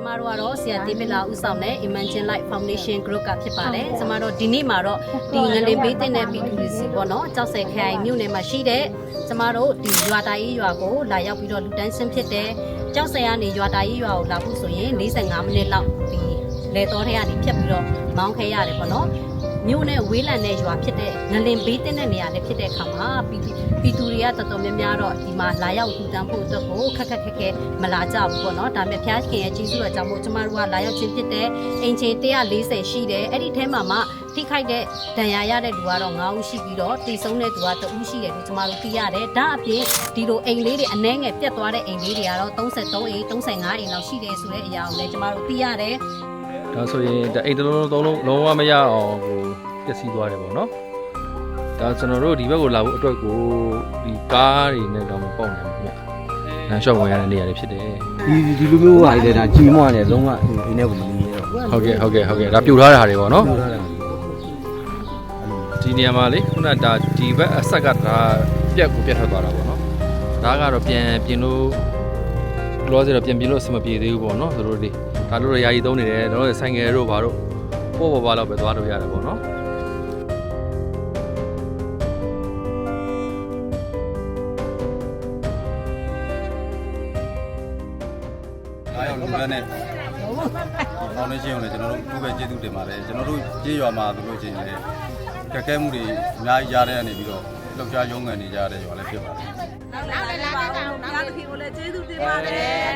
ကျမတို့ကတော့ဆရာဒေးဗစ်လာဦးဆောင်တဲ့ Imagine Light Foundation Group ကဖြစ်ပါတယ်ကျမတို့ဒီနေ့မှာတော့ဒီငလင်ပေးတဲ့ပြည်သူတွေစီပေါ့နော်ကြောက်စဲခိုင်မြို့နယ်မှာရှိတဲ့ကျမတို့ဒီရွာတိုင်းရွာကိုလာရောက်ပြီးတော့လူတန်းဆင်းဖြစ်တဲ့ကြောက်စဲကနေရွာတိုင်းရွာကိုလာဖို့ဆိုရင်45မိနစ်လောက်ဒီလေတော်ထဲကနေဖြတ်ပြီးတော့မောင်းခဲရတယ်ပေါ့နော် မြို့နဲ့ဝေးလံတဲ့ရွာဖြစ်တဲ့ငလင်ဘေးတဲ့နေရာနဲ့ဖြစ်တဲ့အခါမှာပြည်သူပြည်သူတွေကတော်တော်များများတော့ဒီမှာလာရောက်ထူတန်းဖို့အတွက်ကိုခက်ခက်ခက်ခဲမလာကြဘူးပေါ့နော်ဒါပေမဲ့ဖျားခင်ရဲ့ကျေးဇူးတော်ကြောင့်မို့ကျမတို့ကလာရောက်ခြင်းဖြစ်တဲ့အင်ချေ140ရှိတယ်အဲ့ဒီထဲမှာမှထိခိုက်တဲ့ဒဏ်ရာရတဲ့လူကတော့9ဦးရှိပြီးတော့တည်ဆုံးတဲ့သူက2ဦးရှိတယ်လို့ကျမတို့သိရတယ်ဒါအပြင်ဒီလိုအိမ်လေးတွေအနှဲငယ်ပြတ်သွားတဲ့အိမ်လေးတွေကတော့33အိမ်35အိမ်လောက်ရှိတယ်ဆိုတဲ့အရာကိုလည်းကျမတို့သိရတယ် ဒါဆိုရင်ဒါအိမ်တစ်လုံးလုံးသုံးလုံးလုံးဝမရအောင်ဟိုပျက်စီးသွားတယ်ပေါ့နော်ဒါကျွန်တော်တို့ဒီဘက်ကိုလာဖို့အတွက်ကိုဒီကားတွေနဲ့တော့မပေါက်နိုင်ဘူးခင်ဗျလမ်းလျှောက်ဝင်ရတဲ့နေရာတွေဖြစ်တယ်ဒီဒီလိုမျိုးဟာလေဒါကြီးမွားနေလုံးဝအိမ်ထဲကိုမနေရတော့ဟုတ်ကဲ့ဟုတ်ကဲ့ဟုတ်ကဲ့ဒါပြူထားတဲ့ဟာတွေပေါ့နော်ပြောထားတာဒီနေရာမှာလေခုနကဒါဒီဘက်အဆက်ကဒါပြက်ကိုပြက်ထွက်သွားတာပေါ့နော်ဒါကတော့ပြန်ပြင်လို့ လောဆယ်တော့ပြန်ပြင်လို့အဆင်မပြေသေးဘူးပေါ့နော်သူတို့တွေဒါတို့တော့ယာယီသုံးနေတယ်တို့ဆိုင်ငယ်တို့ဘာတို့ပို့ပေါ်ပါတော့ပဲသွားလို့ရတယ်ပေါ့နော်အားရောက်လူလန်းနဲ့ဒီဖောင်ဒေးရှင်းကိုလည်းကျွန်တော်တို့ခုပဲကျေးဇူးတင်ပါတယ်ကျွန်တော်တို့ကြေးရွာမှာဆိုလို့ရှိရင်လည်းကက်ခဲမှုတွေအများကြီးရတဲ့အနေပြီးတော့လှုပ်ရှားရုံးကန်နေကြတဲ့ရွာလည်းဖြစ်ပါတယ် နောက်